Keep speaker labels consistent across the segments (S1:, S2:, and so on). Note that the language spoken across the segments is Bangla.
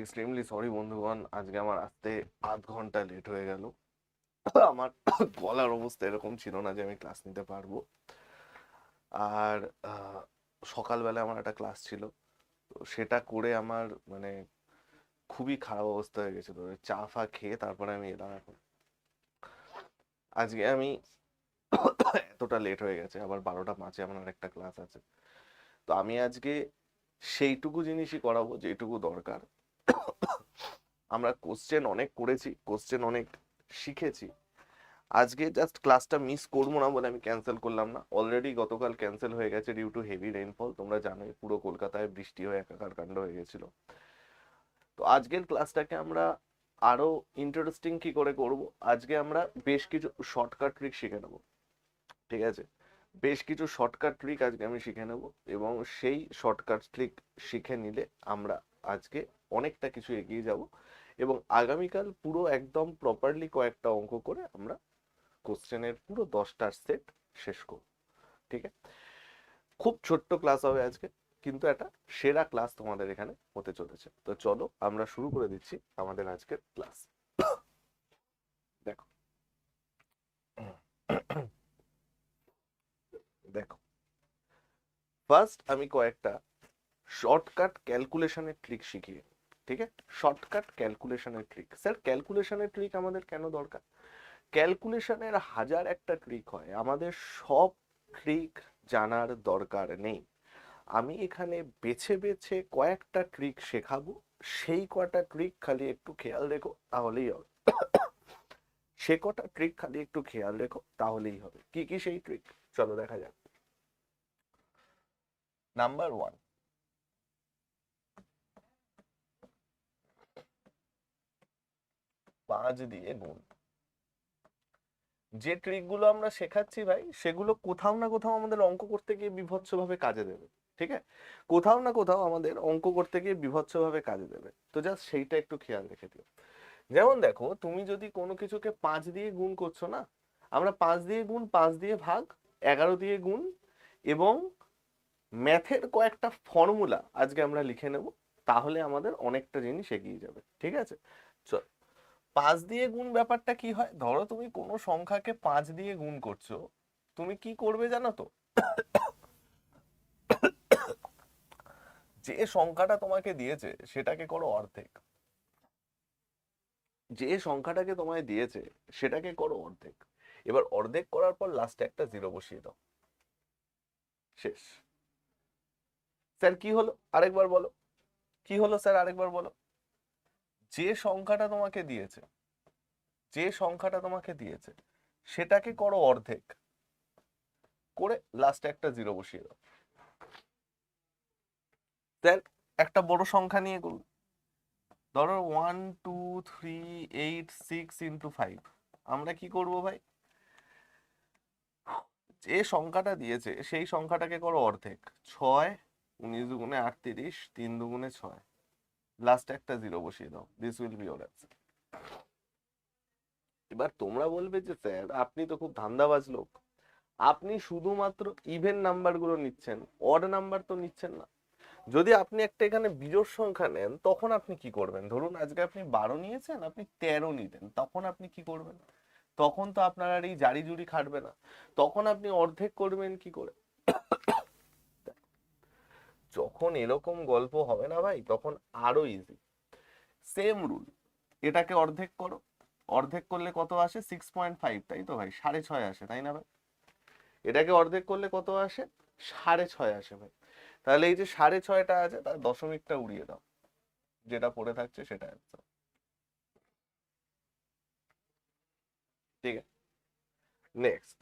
S1: এক্সট্রিমলি সরি বন্ধুগণ, আজকে আমার আসতে আধ ঘণ্টা লেট হয়ে গেল। আমার গলার অবস্থা এরকম ছিল না যে আমি ক্লাস নিতে পারব। আর সকালবেলা আমার একটা ক্লাস ছিল। তো সেটা করে আমার মানে খুবই খারাপ অবস্থা হয়ে গেছিল। চা ফা খেয়ে তারপরে আমি এলাম এখন। আজকে আমি এতটা লেট হয়ে গেছে, আবার বারোটা পাঁচে আমার একটা ক্লাস আছে। তো আমি আজকে সেইটুকু জিনিসই করাবো যেটুকু দরকার। আমরা কোশ্চেন অনেক করেছি কোশ্চেন অনেক শিখেছি। আজকে জাস্ট ক্লাসটা মিস করব না বলে আমি ক্যান্সেল করলাম না। অলরেডি গতকাল ক্যান্সেল হয়ে গেছে ডিউ টু হেভি রেইনফল তোমরা জানোই, পুরো কলকাতায় বৃষ্টি হয়ে একাকার কাণ্ড হয়ে গেছিল। তো আজকের ক্লাসটাকে আমরা আরও ইন্টারেস্টিং কি করে করব? আজকে আমরা বেশ কিছু শর্টকাট ট্রিক শিখে নেব। ঠিক আছে? বেশ কিছু শর্টকাট ট্রিক আজকে আমি শিখে নেব এবং সেই শর্টকাট ট্রিক শিখে নিলে আমরা আজকে অনেকটা কিছু এগিয়ে যাব এবং আগামীকাল পুরো একদম প্রপারলি কয়েকটা অঙ্ক করে আমরা কোশ্চেনের পুরো দশটার সেট শেষ করব, ঠিক আছে? খুব ছোট্ট ক্লাস হবে আজকে, কিন্তু একটা সেরা ক্লাস তোমাদের এখানে হতে চলেছে। তো চলো আমরা শুরু করে দিচ্ছি আমাদের আজকের ক্লাস দেখো। দেখো। ফার্স্ট আমি কয়েকটা শর্টকাট ক্যালকুলেশনের ট্রিক শিখিয়ে, ঠিক আছে? শর্টকাট ক্যালকুলেশনের ট্রিক স্যার ক্যালকুলেশনের ট্রিক আমাদের কেন দরকার? ক্যালকুলেশনের হাজার একটা ট্রিক হয়। আমাদের সব ট্রিক জানার দরকার নেই। আমি এখানে বেছে বেছে কয়েকটা ট্রিক শেখাবো। সেই কটা ট্রিক খালি একটু খেয়াল রেখো, তাহলেই হবে। সে কটা ট্রিক খালি একটু খেয়াল রেখো, তাহলেই হবে। কি কি সেই ট্রিক চলো দেখা যাক। নাম্বার ওয়ান পাঁচ দিয়ে গুণ। যে ট্রিকগুলো আমরা শেখাচ্ছি ভাই, সেগুলো কোথাও না কোথাও আমাদের অঙ্ক করতে গিয়ে বিভৎসভাবে কাজে দেবে, ঠিক আছে? কোথাও না কোথাও আমাদের অঙ্ক করতে গিয়ে বিভৎসভাবে কাজে দেবে। তো জাস্ট সেইটা একটু খেয়াল রেখে দিও। যেমন দেখো, তুমি যদি কোনো কিছুকে পাঁচ দিয়ে গুণ করছ না, আমরা পাঁচ দিয়ে গুণ, পাঁচ দিয়ে ভাগ, এগারো দিয়ে গুণ এবং ম্যাথের কয়েকটা ফর্মুলা আজকে আমরা লিখে নেব, তাহলে আমাদের অনেকটা জিনিস এগিয়ে যাবে, ঠিক আছে? চল পাঁচ দিয়ে গুণ ব্যাপারটা কি হয়? ধরো তুমি কোনো সংখ্যাকে পাঁচ দিয়ে গুণ করছ, তুমি কি করবে জানো তো? যে সংখ্যাটা তোমাকে দিয়েছে, সেটাকে করো অর্ধেক। যে সংখ্যাটাকে তোমায় দিয়েছে, সেটাকে করো অর্ধেক। এবার অর্ধেক করার পর লাস্টে একটা জিরো বসিয়ে দাও। শেষ। স্যার, কি হলো? আরেকবার বলো। কি হলো, স্যার? আরেকবার বলো। যে সংখ্যাটা তোমাকে দিয়েছে, যে সংখ্যাটা তোমাকে দিয়েছে, সেটাকে করো অর্ধেক। করে লাস্টে একটা জিরো বসিয়ে দাও। স্যার একটা বড় সংখ্যা নিয়ে করুন ধরো one two three eight six into five আমরা কি করব ভাই? যে সংখ্যাটা দিয়েছে, সেই সংখ্যাটাকে করো অর্ধেক। ছয়, উনিশ দুগুণে আটত্রিশ, তিন দুগুণে ছয়। লাস্ট একটা জিরো বসিয়ে দাও। This will be our answer এবার তোমরা বলবে যে, স্যার, আপনি তো খুব ধান্দাবাজ লোক। আপনি শুধুমাত্র ইভেন নাম্বারগুলো নিচ্ছেন অড নাম্বার তো নিচ্ছেন না। যদি আপনি একটা এখানে বিজোড় সংখ্যা নেন, তখন আপনি কি করবেন? ধরুন আজকে আপনি বারো নিয়েছেন, আপনি তেরো নিলেন তখন আপনি কি করবেন? তখন তো আপনার আর এই জারি জুড়ি খাটবে না। তখন আপনি অর্ধেক করবেন কি করে? যখন এরকম গল্প হবে না ভাই, তখন আরও ইজি সেম রুল এটাকে অর্ধেক করো। অর্ধেক করলে কত আসে? সিক্স পয়েন্ট ফাইভ তাই তো ভাই? সাড়ে ছয় আসে, তাই না ভাই? এটাকে অর্ধেক করলে কত আসে? সাড়ে ছয় আসে ভাই। তাহলে এই যে সাড়ে ছয়টা আছে, তার দশমিকটা উড়িয়ে দাও। যেটা পড়ে থাকছে সেটা অ্যান্সার ঠিক আছে? Next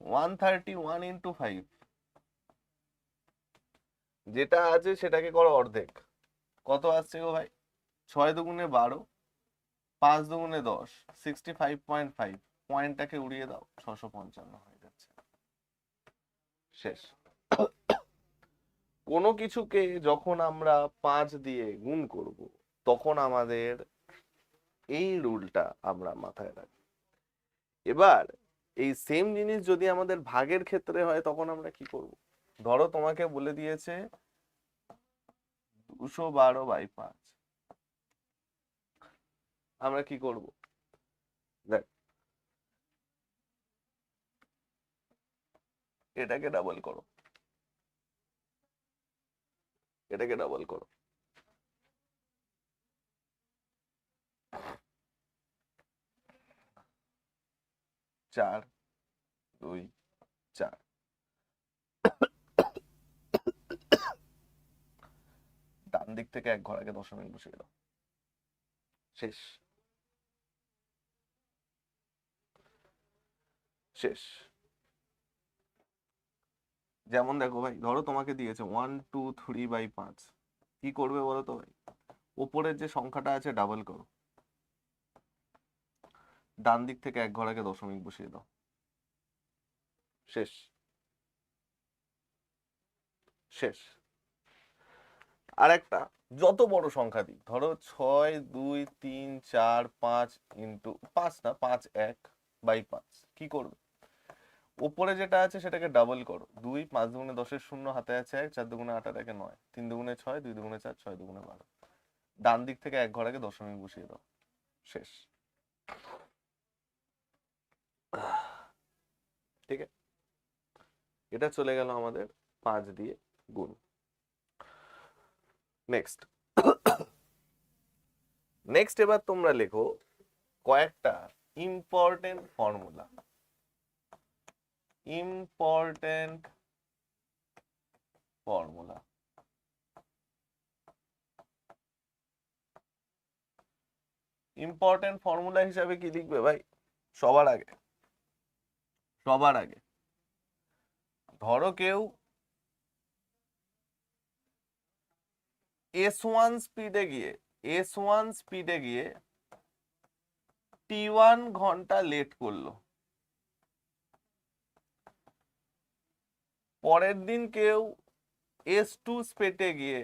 S1: one thirty one into five যেটা আছে সেটাকে করো অর্ধেক। কত আসছে গো ভাই? ছয় দুগুণে বারো, পাঁচ দুগুণে দশ সিক্সটি ফাইভ পয়েন্ট ফাইভ পয়েন্টটাকে উড়িয়ে দাও, ছশো পঞ্চান্ন হয়ে যাচ্ছে। শেষ। কোনো কিছুকে যখন আমরা পাঁচ দিয়ে গুণ করব, তখন আমাদের এই রুলটা আমরা মাথায় রাখি এবার এই সেম জিনিস যদি আমাদের ভাগের ক্ষেত্রে হয়, তখন আমরা কি করব? ধরো তোমাকে বলে দিয়েছে দুশো বারো বাই পাঁচ। আমরা কি করব? দেখ। এটাকে ডাবল করো। এটাকে ডাবল করো। চার, দুই চার ডান দিক থেকে এক ঘর আগে দশমিক বসিয়ে দাও শেষ। শেষ। যেমন দেখো ভাই, ধরো তোমাকে দিয়েছে ওয়ান টু থ্রি বাই পাঁচ। কি করবে বলো তো ভাই? ওপরের যে সংখ্যাটা আছে ডাবল করো। ডান দিক থেকে এক ঘর আগে দশমিক বসিয়ে দাও। শেষ। শেষ। আর একটা যত বড় সংখ্যা দিই, ধরো ছয়, দুই, তিন, চার, পাঁচ ইন্টু, পাঁচ না, পাঁচ, এক বাই পাঁচ, কি করবে? ওপরে যেটা আছে সেটাকে ডাবল করো, দুই পাঁচ দুগুণে দশের শূন্য, হাতে আছে এক, চার দুগুণে আট একে নয়, তিন দুগুণে ছয়, দুই দুগুণে চার, ছয় দুগুণে বারো, ডান দিক থেকে এক ঘর আগে দশমিক বসিয়ে দাও, শেষ। ঠিক আছে? এটা চলে গেল আমাদের পাঁচ দিয়ে গুণ। নেক্সট নেক্সট এবার তোমরা লেখো কয়েকটা important formula important formula important formula হিসাবে কি লিখবে ভাই? সবার আগে। সবার আগে। ধরো কেউ এস ওয়ান স্পিডে গিয়ে এস ওয়ান স্পিডে গিয়ে টি ওয়ান ঘণ্টা লেট করল। পরের দিন কেউ এস টু স্পেটে গিয়ে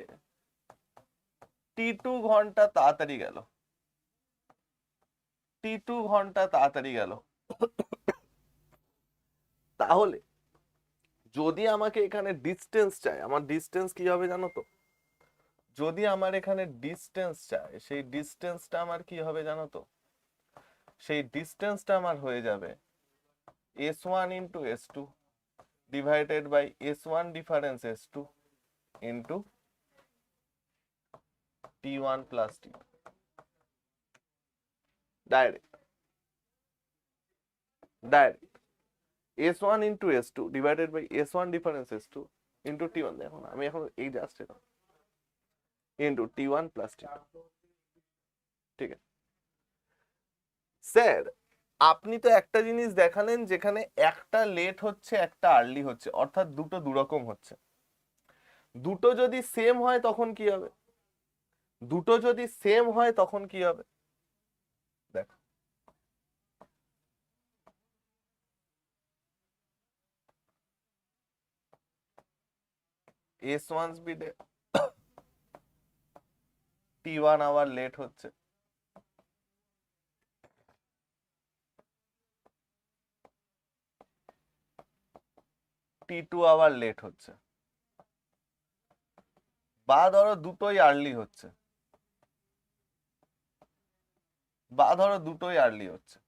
S1: টি টু ঘণ্টা তাড়াতাড়ি গেল। টি টু ঘণ্টা তাড়াতাড়ি গেল। তাহলে যদি আমাকে এখানে ডিস্টেন্স চাই, আমার ডিস্টেন্স কি হবে জানো তো? যদি আমার এখানে ডিস্টেন্স চাই সেই ডিস্টেন্সটা আমার কি হবে জানো তো? সেই ডিস্টেন্সটা আমার হয়ে যাবে S one into S two divided by S one difference S two into T one plus T direct direct S one into S two divided by S one difference S two into T one দেখো না, আমি এখন এই জাস্ট এখন into T1 plus T2 ঠিক আছে? স্যার আপনি তো একটা জিনিস দেখালেন যেখানে একটা লেট হচ্ছে, একটা আর্লি হচ্ছে, অর্থাৎ দুটো দুরকম হচ্ছে। দুটো যদি সেম হয় তখন কি হবে? দুটো যদি সেম হয় তখন কি হবে? দেখো। এস ওয়ান স্পিডে টি ওয়ান আওয়ার লেট হচ্ছে। টি টু আওয়ার লেট হচ্ছে। বা ধরো দুটোই আর্লি হচ্ছে। বা ধরো দুটোই আর্লি হচ্ছে।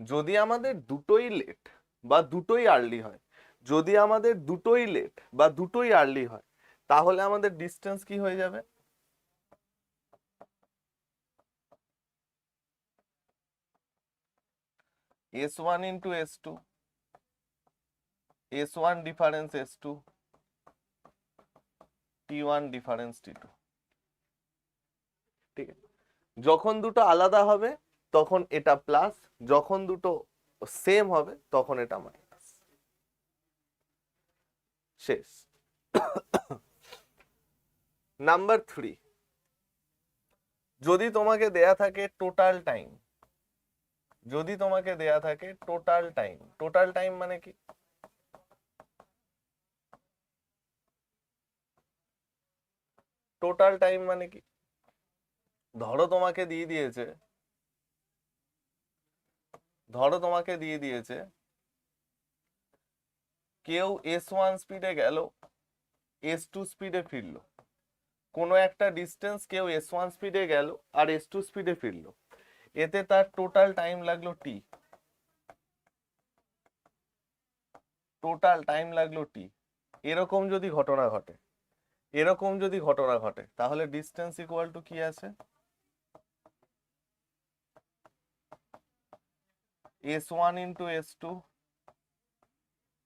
S1: যদি আমাদের দুটোই লেট বা দুটোই আর্লি হয়, যদি আমাদের দুটোই লেট বা দুটোই আর্লি হয়, তাহলে আমাদের ডিস্টেন্স কি হয়ে যাবে? S one into S two S one difference S two T one difference T two ঠিক আছে? যখন দুটো আলাদা হবে, তখন এটা প্লাস যখন দুটো সেম হবে, তখন এটা মাইনাস শেষ। নাম্বার থ্রি যদি তোমাকে দেয়া থাকে টোটাল টাইম যদি তোমাকে দেয়া থাকে টোটাল টাইম টোটাল টাইম মানে কি? টোটাল টাইম মানে কি? ধরো তোমাকে দিয়ে দিয়েছে। ধরো তোমাকে দিয়ে দিয়েছে, কেউ এস ওয়ান স্পিডে গেল এস টু স্পিডে ফিরলো। কোনো একটা ডিস্টেন্স কেউ এস ওয়ান স্পিডে গেল আর এস টু স্পিডে ফিরলো। এতে তার টোটাল টাইম লাগল টি টোটাল টাইম লাগল টি এরকম যদি ঘটনা ঘটে, এরকম যদি ঘটনা ঘটে, তাহলে ডিস্টেন্স ইকুয়াল টু কি আছে? S one into S two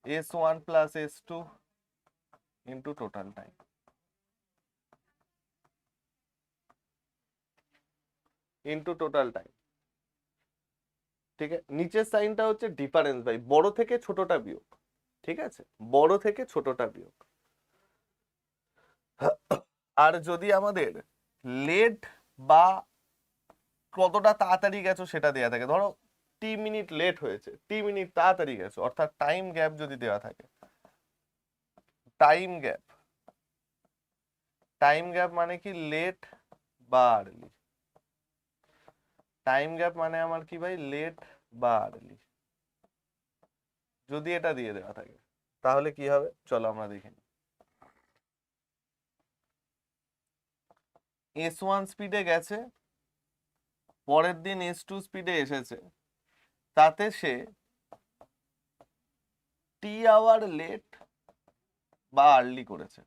S1: S one plus S two into total time into total time ঠিক? আছে নিচের সাইনটা হচ্ছে ডিফারেন্স বাই বড় থেকে ছোটটা বিয়োগ। ঠিক আছে? বড় থেকে ছোটটা বিয়োগ। আর যদি আমাদের লেট বা কতটা তাড়াতাড়ি গেছো সেটা দেওয়া থাকে। ধরো টি মিনিট লেট হয়েছে। টি মিনিট তাড়াতাড়ি গেছো। অর্থাৎ টাইম গ্যাপ যদি দেওয়া থাকে। টাইম গ্যাপ টাইম গ্যাপ মানে কি? লেট বা আর্লি টাইম গ্যাপ মানে আমার কি ভাই? লেট বা আর্লি যদি এটা দিয়ে দেওয়া থাকে, তাহলে কি হবে? চলো আমরা দেখে নিই। এস ওয়ান স্পিডে গেছে, পরের দিন এস টু স্পিডে এসেছে, তাতে সে টি আওয়ার লেট বা আর্লি করেছে।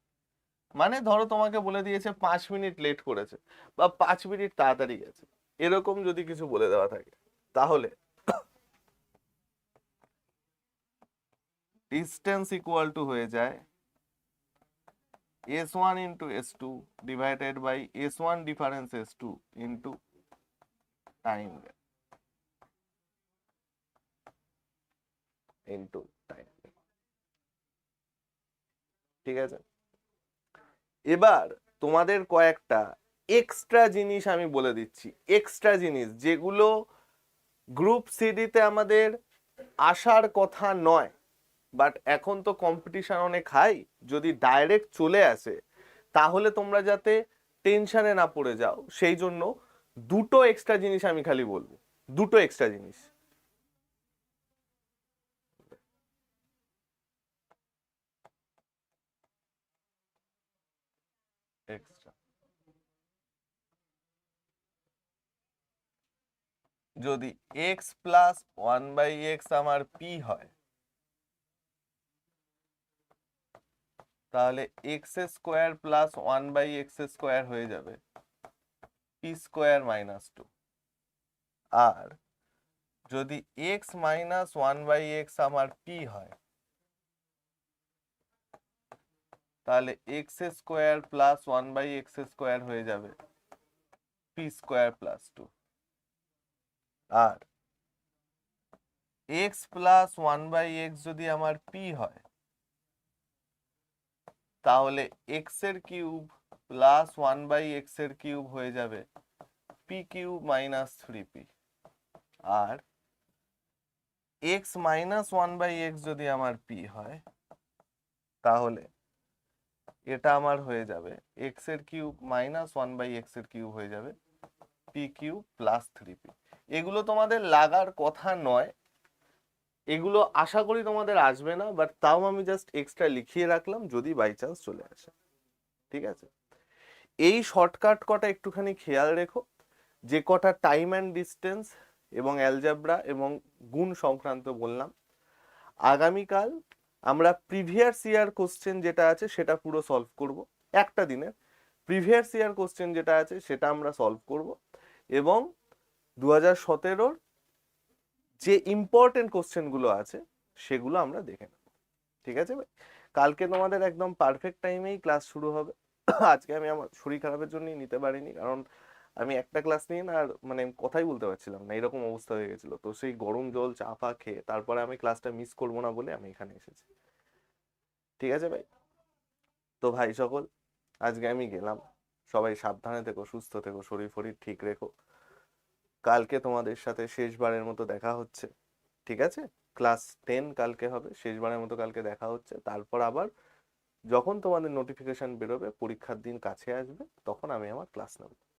S1: মানে ধরো তোমাকে বলে দিয়েছে, পাঁচ মিনিট লেট করেছে, বা পাঁচ মিনিট তাড়াতাড়ি গেছে। এরকম যদি কিছু বলে দেওয়া থাকে, তাহলে ডিস্টেন্স ইকুয়াল টু হয়ে যায় S one into S two divided by S one difference S two into time into time ঠিক আছে? এবার তোমাদের কয়েকটা এক্সট্রা জিনিস আমি বলে দিচ্ছি। এক্সট্রা জিনিস, যেগুলো গ্রুপ সিডিতে আমাদের আসার কথা নয় বাট এখন তো কম্পিটিশন অনেক হাই যদি ডাইরেক্ট চলে আসে, তাহলে তোমরা যাতে টেনশানে না পড়ে যাও। সেই জন্য দুটো এক্সট্রা জিনিস আমি খালি বলব। দুটো এক্সট্রা জিনিস। এক্সট্রা যদি X plus one by X আমার পি হয়, তাহলে X square plus one by X square হয়ে যাবে পি স্কোয়ার মাইনাস টু আর যদি X minus one by X আমার পি হয়, তাহলে X square plus one by X square হয়ে যাবে P square plus two R X plus one by X যদি আমার পি হয়, তাহলে এক্সের কিউব প্লাস ওয়ান বাই এক্সের কিউব হয়ে যাবে P cube minus three P R X minus one by X যদি আমার পি হয়, তাহলে এটা আমার হয়ে যাবে এক্সের কিউব মাইনাস ওয়ান বাই এক্সের কিউব হয়ে যাবে P cube plus three P এগুলো তোমাদের লাগার কথা নয়। এগুলো আশা করি তোমাদের আসবে না বাট তাও আমি জাস্ট এক্সট্রা লিখিয়ে রাখলাম, যদি বাই চান্স চলে আসে। ঠিক আছে? এই শর্টকাট কটা একটুখানি খেয়াল রেখো। যে কটা টাইম অ্যান্ড ডিস্টেন্স এবং অ্যালজাবরা এবং গুণ সংক্রান্ত বললাম। আগামীকাল আমরা প্রিভিয়াস ইয়ার কোশ্চেন যেটা আছে, সেটা পুরো সলভ করব। একটা দিনের প্রিভিয়াস ইয়ার কোশ্চেন যেটা আছে, সেটা আমরা সলভ করব। এবং দু হাজার সতেরোর যে ইম্পর্টেন্ট কোশ্চেনগুলো আছে, সেগুলো আমরা দেখে নেব। ঠিক আছে ভাই? কালকে তোমাদের একদম পারফেক্ট টাইমেই ক্লাস শুরু হবে। আজকে আমি আমার শরীর খারাপের জন্যই নিতে পারিনি, কারণ আমি একটা ক্লাস নিয়ে না আর মানে কথাই বলতে পারছিলাম না, এরকম অবস্থা হয়ে গেছিল। তো সেই গরম জল, চা ফা খেয়ে তারপরে আমি ক্লাসটা মিস করব না বলে আমি এখানে এসেছি। ঠিক আছে ভাই? তো ভাই সকল, আজকে আমি গেলাম। সবাই সাবধানে থেকো, সুস্থ থেকো, শরীর ফরীর ঠিক রেখো। কালকে তোমাদের সাথে শেষবারের মতো দেখা হচ্ছে, ঠিক আছে? ক্লাস টেন কালকে হবে, শেষবারের মতো কালকে দেখা হচ্ছে, তারপর আবার যখন তোমাদের নোটিফিকেশন বেরোবে, পরীক্ষার দিন কাছে আসবে, তখন আমি আমার ক্লাস নেব।